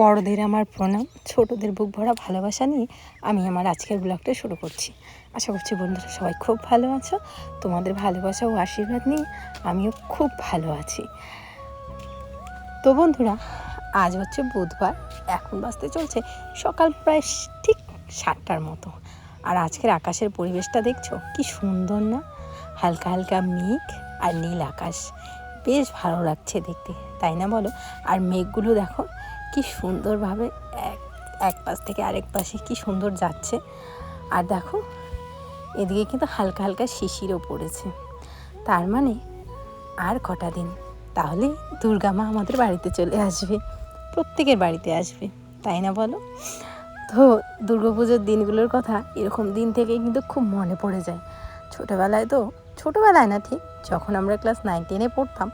বড়দের আমার প্রণাম, ছোটদের বুক ভরা ভালোবাসা নিয়ে আমি আমার আজকের ব্লগটা শুরু করছি। আশা করছি বন্ধুরা সবাই খুব ভালো আছো, তোমাদের ভালোবাসা ও আশীর্বাদ নিয়ে আমিও খুব ভালো আছি। তো বন্ধুরা, আজ হচ্ছে বুধবার, এখন বাজতে চলছে সকাল প্রায় ঠিক সাতটার মতো। আর আজকের আকাশের পরিবেশটা দেখছ? কি সুন্দর না? হালকা হালকা মেঘ আর নীল আকাশ। বেশ ভালো লাগছে দেখতে, তাই না বলো? আর মেঘগুলো দেখো কি সুন্দরভাবে এক এক পাশ থেকে আরেক পাশে কি সুন্দর যাচ্ছে। আর দেখো, এদিকে কিন্তু হালকা হালকা শিশিরও পড়েছে। তার মানে আর কটা দিন তাহলে দুর্গা মা আমাদের বাড়িতে চলে আসবে, প্রত্যেকের বাড়িতে আসবে, তাই না বলো? তো দুর্গাপুজোর দিনগুলোর কথা এরকম দিন থেকে কিন্তু খুব মনে পড়ে যায়। ছোটোবেলায় তো ছোটোবেলায় না ঠিক যখন আমরা ক্লাস নাইন টেনে পড়তাম,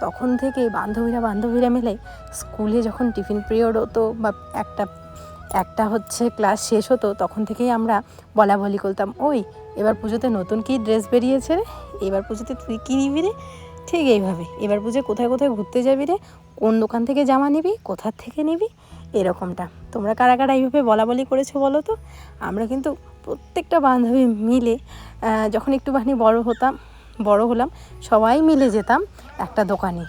তখন থেকে বান্ধবীরা বান্ধবীরা মিলে স্কুলে যখন টিফিন পিরিয়ড হতো বা একটা একটা হচ্ছে ক্লাস শেষ হতো, তখন থেকেই আমরা বলা বলি করতাম, ওই, এবার পুজোতে নতুন কি ড্রেস বেরিয়েছে রে? এবার পুজোতে তুই কী নিবি রে? ঠিক এইভাবে, এবার পুজো কোথায় কোথায় ঘুরতে যাবি রে? কোন দোকান থেকে জামা নিবি? কোথার থেকে নিবি? এরকমটা। তোমরা কারা কারা এইভাবে বলা বলি করেছ বলো তো? আমরা কিন্তু প্রত্যেকটা বান্ধবী মিলে যখন একটুখানি বড় হতাম, বড় হলাম, সবাই মিলে যেতাম একটা দোকানে।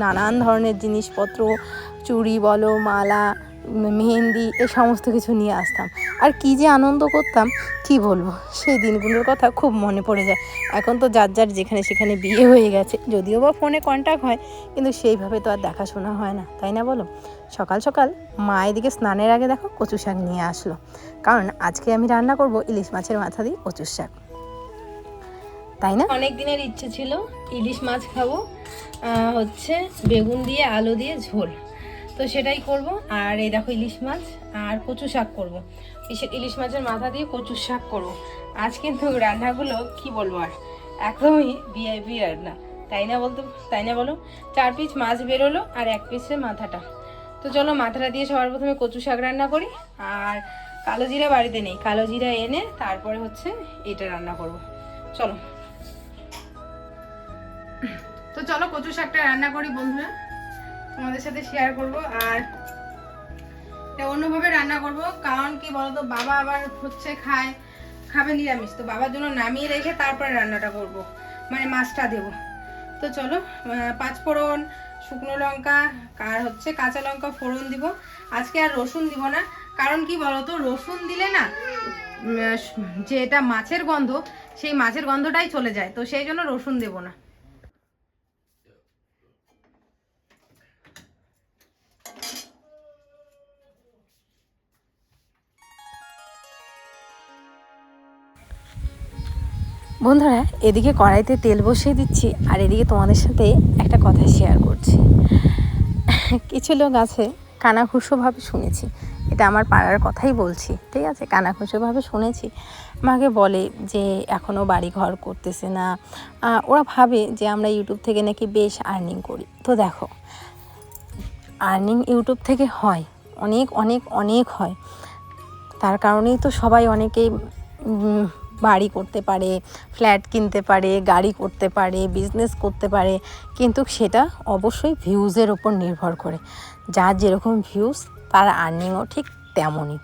নানান ধরনের জিনিসপত্র, চুড়ি বলো, মালা, মেহেন্দি, এ সমস্ত কিছু নিয়ে আসতাম। আর কি যে আনন্দ করতাম, কি বলব? সেই দিনগুলোর কথা খুব মনে পড়ে যায়। এখন তো যার যার যেখানে সেখানে বিয়ে হয়ে গেছে, যদিও বা ফোনে কন্ট্যাক্ট হয়, কিন্তু সেইভাবে তো আর দেখাশোনা হয় না, তাই না বলো? সকাল সকাল মা এদিকে স্নানের আগে দেখো কচু শাক নিয়ে আসলো। কারণ আজকে আমি রান্না করব ইলিশ মাছের মাথা দিয়ে কচু শাক। তাই না? অনেক দিনের ইচ্ছে ছিল ইলিশ মাছ খাব হচ্ছে বেগুন দিয়ে, আলু দিয়ে, ঝোল। তো সেটাই করব। আর এই দেখো ইলিশ মাছ আর কচু শাক করব। ইলিশ- মাছের মাথা দিয়ে কচু শাক করব। আজ কিন্তু রান্নাগুলো কি বলব আর? একদমই ভিআইপি রান্না। তাই না বলতো? তাই না বলো? চার পিস মাছ বেরোলো আর এক পিসের মাথাটা। তো চলো মাথাটা দিয়ে সবার প্রথমে কচু শাক রান্না করি। আর কালো জিরা বাড়িতে নেই। কালো জিরা এনে তারপরে হচ্ছে এটা রান্না করব। চলো। তো চলো কচু শাকটা রান্না করি বন্ধুরা। তোমাদের সাথে শেয়ার করব। আর এটা অন্যভাবে রান্না করব। কারণ কি বলতো, বাবা আবার হচ্ছে খায় খাবে নিরামিষ। তো বাবার জন্য নামিয়ে রেখে তারপরে রান্নাটা করব। মানে মাছটা দেব। তো চলো পাঁচ ফোড়ন শুকনো লঙ্কা, আর হচ্ছে কাঁচা লঙ্কা ফোড়ন দিব। আজকে আর রসুন দিব না, কারণ কি বলতো, রসুন দিলে না যে এটা মাছের গন্ধ, সেই মাছের গন্ধটাই চলে যায়, তো সেই জন্য রসুন দেব না। বন্ধুরা, এদিকে কড়াইতে তেল বসিয়ে দিচ্ছি আর এদিকে তোমাদের সাথে একটা কথা শেয়ার করছি। কিছু লোক আছে, কানাঘুষোভাবে শুনেছি। এটা আমার পাড়ার কথাই বলছি, ঠিক আছে? কানাঘুষোভাবে শুনেছি। আমাকে বলে যে এখনও বাড়ি ঘর করতেছে না। ওরা ভাবে যে, আমরা ইউটিউব থেকে নাকি বেশ আর্নিং করি। তো দেখো আর্নিং ইউটিউব থেকে হয়, অনেক অনেক অনেক হয়। তার কারণেই তো সবাই অনেকেই বাড়ি করতে পারে ফ্ল্যাট কিনতে পারে, গাড়ি করতে পারে বিজনেস করতে পারে, কিন্তু সেটা অবশ্যই ভিউজের ওপর নির্ভর করে। যার যেরকম ভিউজ তার আর্নিংও ঠিক তেমনই।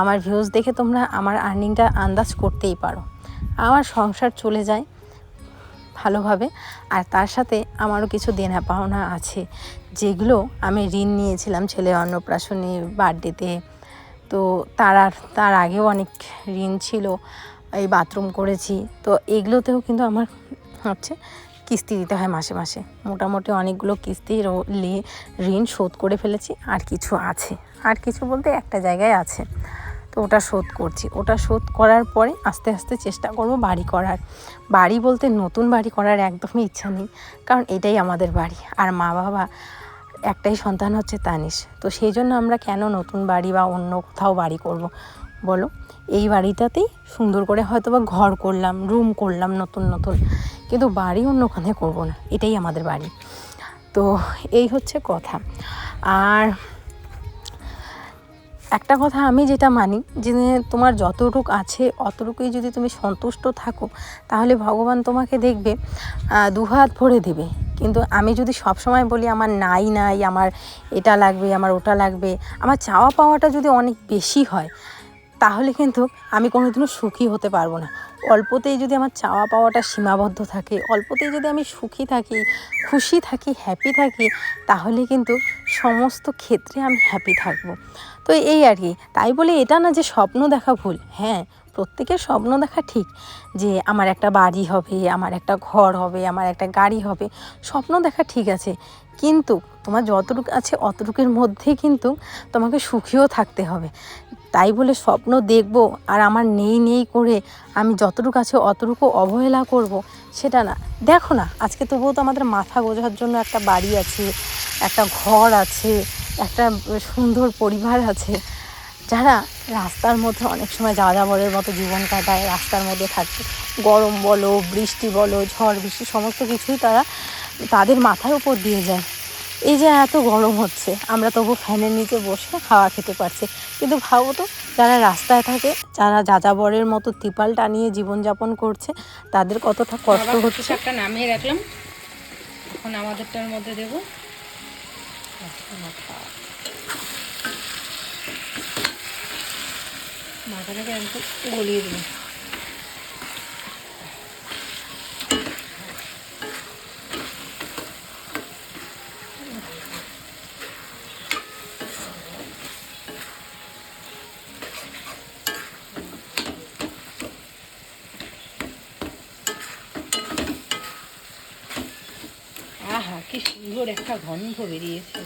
আমার ভিউজ দেখে তোমরা আমার আর্নিংটা আন্দাজ করতেই পারো। আমার সংসার চলে যায় ভালোভাবে, আর তার সাথে আমারও কিছু দেনা পাওনা আছে, যেগুলো আমি ঋণ নিয়েছিলাম ছেলে অন্নপ্রাশনে বার্থডেতে তো তার আর, তার আগেও অনেক ঋণ ছিল। এই বাথরুম করেছি। তো এগুলোতেও কিন্তু আমার হচ্ছে কিস্তি দিতে হয় মাসে মাসে। মোটামুটি অনেকগুলো কিস্তি ঋণ শোধ করে ফেলেছি। আর কিছু আছে। আর কিছু বলতে একটা জায়গায় আছে। তো ওটা শোধ করছি। ওটা শোধ করার পরে আস্তে আস্তে চেষ্টা করব বাড়ি করার। বাড়ি বলতে নতুন বাড়ি করার একদমই ইচ্ছা নেই। কারণ এটাই আমাদের বাড়ি। আর মা বাবা একটাই সন্তান হচ্ছে তানিশ। তো সেই জন্য আমরা কেন নতুন বাড়ি বা অন্য কোথাও বাড়ি করব? বলো। এই বাড়িটাতেই সুন্দর করে হয়তো বা ঘর করলাম, রুম করলাম নতুন নতুন। কিন্তু বাড়ি অন্যখানে করব না, এটাই আমাদের বাড়ি। তো এই হচ্ছে কথা। আর একটা কথা আমি যেটা মানি, যে তোমার যতটুক আছে, অতটুকুই যদি তুমি সন্তুষ্ট থাকো, তাহলে ভগবান তোমাকে দেখবে দুহাত ভরে দেবে। কিন্তু আমি যদি সব সময় বলি, আমার নাই নাই, আমার এটা লাগবে, আমার ওটা লাগবে, আমার চাওয়া পাওয়াটা যদি অনেক বেশি হয় তাহলে কিন্তু আমি কোনোদিনও সুখী হতে পারব না। অল্পতেই যদি আমার চাওয়া পাওয়াটা সীমাবদ্ধ থাকে, অল্পতেই যদি আমি সুখী থাকি, খুশি থাকি হ্যাপি থাকি, তাহলে কিন্তু সমস্ত ক্ষেত্রে আমি হ্যাপি থাকব। তো এই আর কি, তাই বলে এটা না যে স্বপ্ন দেখা ভুল হ্যাঁ প্রত্যেকের স্বপ্ন দেখা ঠিক যে আমার একটা বাড়ি হবে, আমার একটা ঘর হবে, আমার একটা গাড়ি হবে, স্বপ্ন দেখা ঠিক আছে। কিন্তু তোমার যতটুকু আছে অতটুকুর মধ্যেই কিন্তু তোমাকে সুখীও থাকতে হবে। তাই বলে স্বপ্ন দেখব আর আমার নেই নেই করে আমি যতটুকু আছে অতটুকু অবহেলা করব সেটা না। দেখো না, আজকে তবুও তো আমাদের মাথা গোজার জন্য একটা বাড়ি আছে, একটা ঘর আছে, একটা সুন্দর পরিবার আছে। যারা রাস্তার মধ্যে অনেক সময় যাযাবরের মতো জীবন কাটায় রাস্তার মধ্যে থাকে গরম বলো বৃষ্টি বলো ঝড় বৃষ্টি সমস্ত কিছুই তারা তাদের মাথার উপর দিয়ে যায়। এই যে এত গরম হচ্ছে আমরা তবু ফ্যানের নিচে বসে খাওয়া খেতে পারছি। কিন্তু ভাবো তো যারা রাস্তায় থাকে যারা যাযাবরের মতো ত্রিপাল টানিয়ে জীবনযাপন করছে তাদের কতটা কষ্ট হচ্ছে? শাকটা নামিয়ে রাখলাম। এখন আমাদেরটার মধ্যে দেবো। মাথাটাকে একদম গলিয়ে দিলাম। আহা কি সুন্দর একটা গন্ধ বেরিয়েছে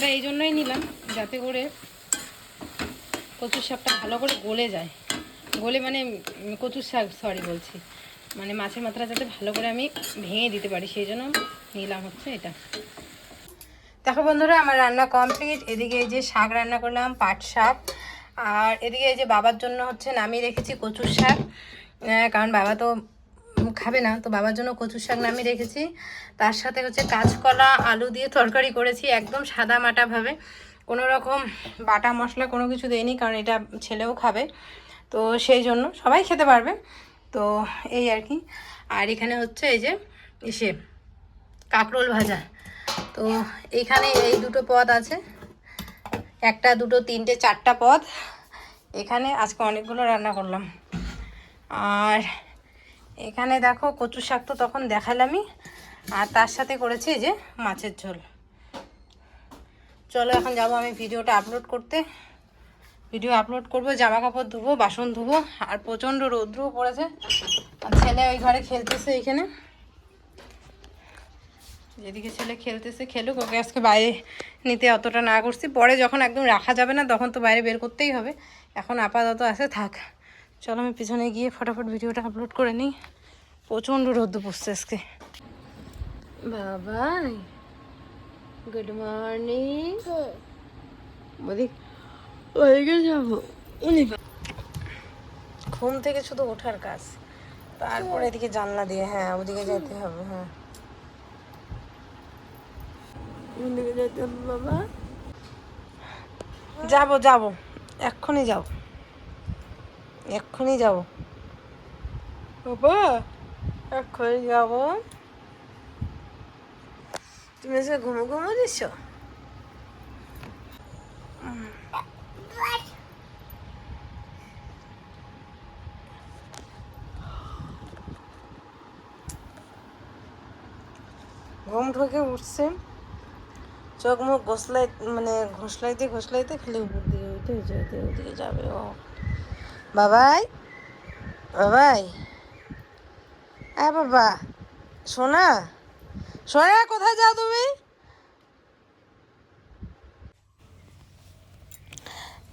রে এই জন্যই নিলাম, যাতে করে কচুর শাকটা ভালো করে গলে যায়। গলে মানে কচুর শাক সরি বলছি। মানে মাছের মাথাটা যাতে ভালো করে আমি ভেঙে দিতে পারি, সেই জন্য নিলাম হচ্ছে এটা। দেখো বন্ধুরা, আমার রান্না কমপ্লিট এদিকে যে শাক রান্না করলাম, পাট শাক। আর এদিকে এই যে বাবার জন্য হচ্ছে নামিয়ে রেখেছি কচুর শাক। কারণ বাবা তো খাবে না। তো বাবার জন্য কচুর শাক নামিয়ে রেখেছি। তার সাথে হচ্ছে কাঁচকলা, আলু দিয়ে তরকারি করেছি একদম সাদা মাটাভাবে কোনো রকম বাটা মশলা কোনো কিছু দেয়নি কারণ এটা ছেলেও খাবে। তো সেই জন্য সবাই খেতে পারবে। তো এই আর কি। আর এখানে হচ্ছে এই যে ইসে কাঁকরোল ভাজা। তো এইখানে এই দুটো পদ আছে। একটা, দুটো, তিনটে, চারটা পদ। এখানে আজকে অনেকগুলো রান্না করলাম। আর এখানে দেখো কচু শাক তো তখন দেখালামই। আর তার সাথে করেছি যে মাছের ঝোল। চলো এখন যাব আমি ভিডিওটা আপলোড করতে। ভিডিও আপলোড করব জামা কাপড় ধুবো, বাসন ধুবো, আর প্রচণ্ড রৌদ্রও পড়েছে। আর ছেলে ওই ঘরে খেলতেছে এখানে। যেদিকে ছেলে খেলতেছে খেলুক, ওকে আজকে বাইরে নিতে অতটা না করছি। পরে যখন একদম রাখা যাবে না, তখন তো বাইরে বের করতেই হবে। এখন আপাতত আছে, থাক। চলো আমি পিছনে গিয়ে ফটাফট ভিডিওটা আপলোড করে নিই। প্রচণ্ড রোদ্দু পড়ছে আজকে। বাবাই গুড মর্নিং ওদিক ওদিকে যাব। ঘুম থেকে শুধু ওঠার কাজ। তারপরে এদিকে জানলা দিয়ে হ্যাঁ ওদিকে যেতে হবে হ্যাঁ। ওদিকে যেতে হবে, বাবা। যাব যাব। এক্ষুনি যাও এক্ষুনি যাব। বাবা, এক্ষুনি যাব। তুমি আজকে ঘুমো ঘুমো দিচ্ছ? ঘুম ঢুকে উঠছে। চোখ মুখ ঘষলাই মানে ঘষলাইতে ঘষলাইতে খালি উপর দিকে উঠে ওদিকে যাবে, ও। বাবাই বাবাই। হ্যাঁ বাবা, সোনা সোনা, কোথায় যাও তুমি?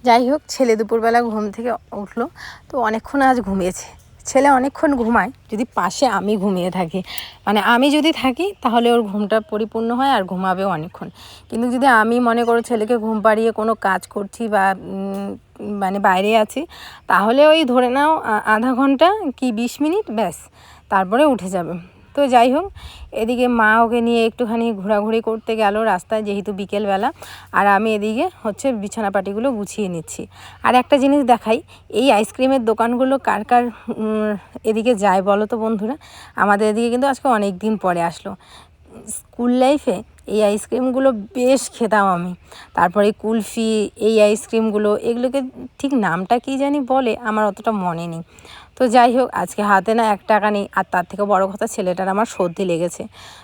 যাই হোক, ছেলে দুপুরবেলা ঘুম থেকে উঠল, তো অনেকক্ষণ আজ ঘুমিয়েছে। ছেলে অনেকক্ষণ ঘুমায়, যদি পাশে আমি ঘুমিয়ে থাকি। মানে আমি যদি থাকি, তাহলে ওর ঘুমটা পরিপূর্ণ হয় আর ঘুমাবেও অনেকক্ষণ। কিন্তু যদি আমি মনে করো ছেলেকে ঘুম পাড়িয়ে কোনো কাজ করছি বা মানে বাইরে আছি, তাহলে ওই ধরে নাও আধা ঘণ্টা কি বিশ মিনিট? ব্যাস, তারপরে উঠে যাবে। তো যাই হোক, এদিকে মা ওকে নিয়ে একটুখানি ঘোরাঘুরি করতে গেল রাস্তায় যেহেতু বিকেলবেলা। আর আমি এদিকে হচ্ছে বিছানাপাটিগুলো গুছিয়ে নিচ্ছি। আর একটা জিনিস দেখাই, এই আইসক্রিমের দোকানগুলো কার কার এদিকে যায় বলো তো বন্ধুরা? আমাদের এদিকে কিন্তু আজকে অনেক দিন পরে আসলো। স্কুল লাইফে এই আইসক্রিমগুলো বেশ খেতাম আমি। তারপরে কুলফি, এই আইসক্রিমগুলো, এগুলোকে ঠিক নামটা কি জানি বলে, আমার অতটা মনে নেই। তো যাই হোক, আজকে হাতে না এক টাকা নেই, আর তার থেকে বড় কথা ছেলেটার আমার সর্দি লেগেছে।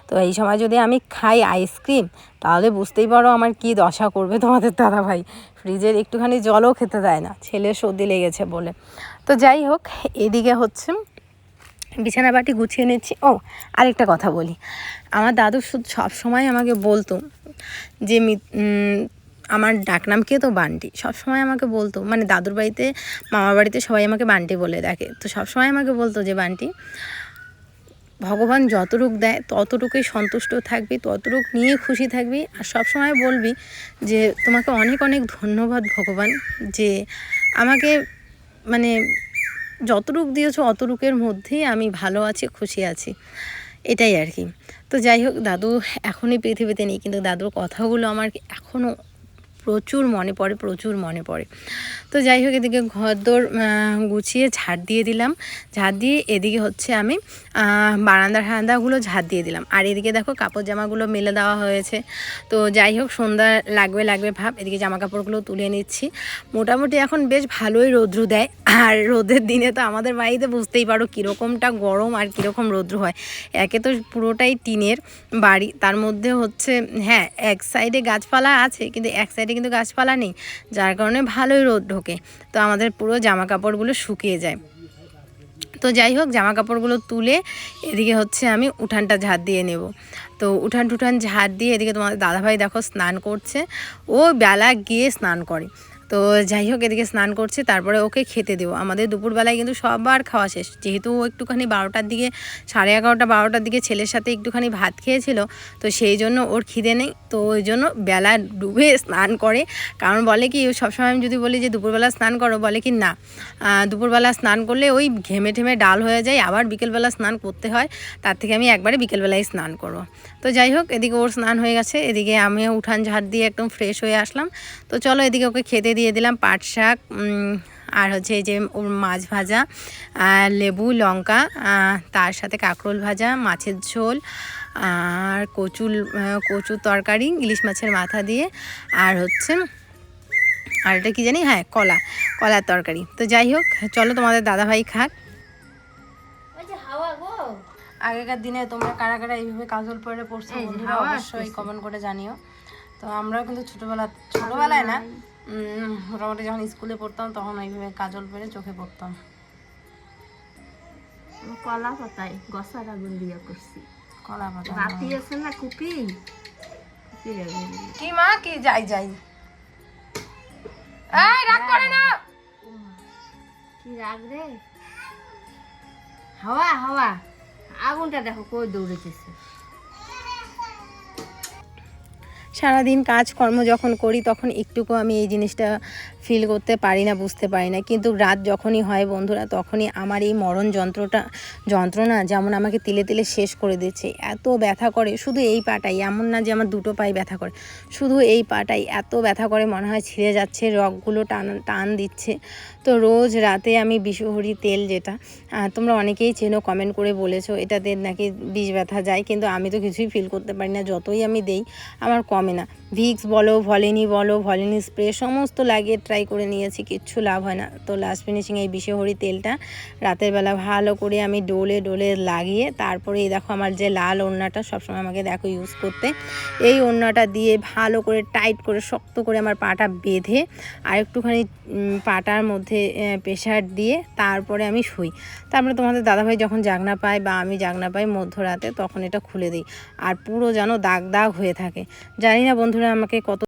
তো এই সময় যদি আমি খাই আইসক্রিম, তাহলে বুঝতেই পারো আমার কি দশা করবে তোমাদের দাদা ভাই ফ্রিজের একটুখানি জলও খেতে দেয় না, ছেলের সর্দি লেগেছে বলে। তো যাই হোক, এদিকে হচ্ছে বিছানা বাটি গুছিয়ে নিচ্ছি। ও, আরেকটা কথা বলি। আমার দাদু শুধু সবসময় আমাকে বলতো যে আমার ডাকনাম কে তো বান্টি। সবসময় আমাকে বলতো মানে দাদুর বাড়িতে, মামার বাড়িতে সবাই আমাকে বান্টি বলে ডাকে তো সবসময় আমাকে বলতো যে, বান্টি, ভগবান যতটুক দেয়, ততটুকুই সন্তুষ্ট থাকবি, ততটুক নিয়ে খুশি থাকবি। আর সবসময় বলবি যে, তোমাকে অনেক অনেক ধন্যবাদ ভগবান, যে আমাকে মানে যতটুক দিয়েছ, অতটুকের মধ্যেই আমি ভালো আছি, খুশি আছি। এটাই আর কি। তো যাই হোক, দাদু এখনই পৃথিবীতে নেই, কিন্তু দাদুর কথাগুলো আমার এখনও প্রচুর মনে পড়ে প্রচুর মনে পড়ে। তো যাই হোক এদিকে ঘরদোর গুছিয়ে ঝাড় দিয়ে দিলাম। ঝাড় দিয়ে এদিকে হচ্ছে আমি আহ, বারান্দার হান্দাগুলো ঝাড় দিয়ে দিলাম। আর এদিকে দেখো কাপড় জামাগুলো মেলে দেওয়া হয়েছে। তো যাই হোক সন্ধ্যা লাগবে লাগবে ভাব। এদিকে জামা কাপড়গুলো তুলে নিচ্ছি। মোটামুটি এখন বেশ ভালোই রৌদ্র দেয়। আর রোদের দিনে তো আমাদের বাড়িতে বুঝতেই পারো কীরকমটা গরম আর কীরকম রৌদ্র হয়। একে তো পুরোটাই টিনের বাড়ি। তার মধ্যে হচ্ছে হ্যাঁ এক সাইডে গাছপালা আছে কিন্তু এক সাইডে কিন্তু গাছপালা নেই, যার কারণে ভালোই রোদ ঢোকে। তো আমাদের পুরো জামা কাপড়গুলো শুকিয়ে যায়। তো যাই হোক জামা কাপড়গুলো তুলে এদিকে হচ্ছে আমি উঠানটা ঝাড় দিয়ে নেব। তো উঠান টুঠান ঝাড় দিয়ে এদিকে তোমাদের দাদাভাই দেখো স্নান করছে। ও বেলা গিয়ে স্নান করে। তো যাই হোক এদিকে স্নান করছে, তারপরে ওকে খেতে দেবো। আমাদের দুপুরবেলায় কিন্তু সবার খাওয়া শেষ। যেহেতু ও একটুখানি বারোটার দিকে, সাড়ে এগারোটা, বারোটার দিকে ছেলের সাথে একটুখানি ভাত খেয়েছিল, তো সেই জন্য ওর খিদে নেই, তো ওই জন্য বেলা ডুবে স্নান করে। কারণ বলে কি, সবসময় আমি যদি বলি যে দুপুরবেলা স্নান করো, বলে কি না। দুপুরবেলা স্নান করলে ওই ঘেমে ঠেমে ডাল হয়ে যায়, আবার বিকেলবেলা স্নান করতে হয়, তার থেকে আমি একবারে বিকেলবেলায় স্নান করব। তো যাই হোক এদিকে ওর স্নান হয়ে গেছে, এদিকে আমিও উঠান ঝাড় দিয়ে একদম ফ্রেশ হয়ে আসলাম। তো চলো এদিকে ওকে খেতে দিয়ে দিলাম পাট শাক আর হচ্ছে এই যে মাছ ভাজা আর লেবু লঙ্কা তার সাথে কাঁকরোল ভাজা মাছের ঝোল আর কচুর কচুর তরকারি ইলিশ মাছের মাথা দিয়ে আর হচ্ছে আর এটা কি জানি? হ্যাঁ কলা কলার তরকারি। তো যাই হোক চলো তোমাদের দাদাভাই খাক। আগেকার দিনে তোমরা কারা কারা এইভাবে কাজল পরে পড়ছো বন্ধুরা অবশ্যই কমেন্ট করে জানিও। তো আমরাও কিন্তু ছোটোবেলা ছোটোবেলায় না মোটামুটি যখন স্কুলে পড়তাম তখন এইভাবে কাজল পরে চোখে পড়তাম। কলা পাতায় গসার আগুন দিয়া করছি। কলা পাতা রাতি আছে না কুপি? কি মা কি যাই যাই। এই রাগ করে না। কি রাগ রে? হাওয়া হাওয়া। আগুনটা দেখো কই দৌড়েতেছে। সারাদিন কাজকর্ম যখন করি তখন একটুকু আমি এই জিনিসটা ফিল করতে পারি না, বুঝতে পারি না। কিন্তু রাত যখনই হয় বন্ধুরা, তখনই আমার এই মরণ যন্ত্রটা, যন্ত্রণা যেমন আমাকে তিলে তিলে শেষ করে দিচ্ছে। এত ব্যথা করে, শুধু এই পাটাই, এমন না যে আমার দুটো পায়ে ব্যথা করে। শুধু এই পাটাই, এত ব্যথা করে মনে হয় ছিঁড়ে যাচ্ছে, রগগুলো টান টান দিচ্ছে। তো রোজ রাতে আমি বিষহরি তেল যেটা তোমরা অনেকেই চেনো কমেন্ট করে বলেছ, এটাতে নাকি বিষ ব্যথা যায়, কিন্তু আমি তো কিছুই ফিল করতে পারি না, যতই আমি দেই, আমার কমে না। ভিক্স বলো, ভলিনি বলো, ভলিনি স্প্রে, সমস্ত লাগিয়ে ট্রাই করে নিয়েছি, কিচ্ছু লাভ হয় না। তো লাস্ট ফিনিশিং এই বিষহরি তেলটা রাতের বেলা ভালো করে আমি ডোলে ডোলে লাগিয়ে তারপরে এই দেখো আমার যে লাল ওড়নাটা সবসময় আমাকে দেখো ইউজ করতে। এই ওড়নাটা দিয়ে ভালো করে টাইট করে শক্ত করে আমার পাটা বেঁধে আর একটুখানি পাটার মধ্যে প্রেশার দিয়ে তারপরে আমি শুই। তারপরে তোমাদের দাদাভাই যখন জাগনা পায় বা আমি জাগনা পাই মধ্যরাতে তখন এটা খুলে দিই। আর পুরো যেন দাগ দাগ হয়ে থাকে। জানি না বন্ধুরা আমাকে কত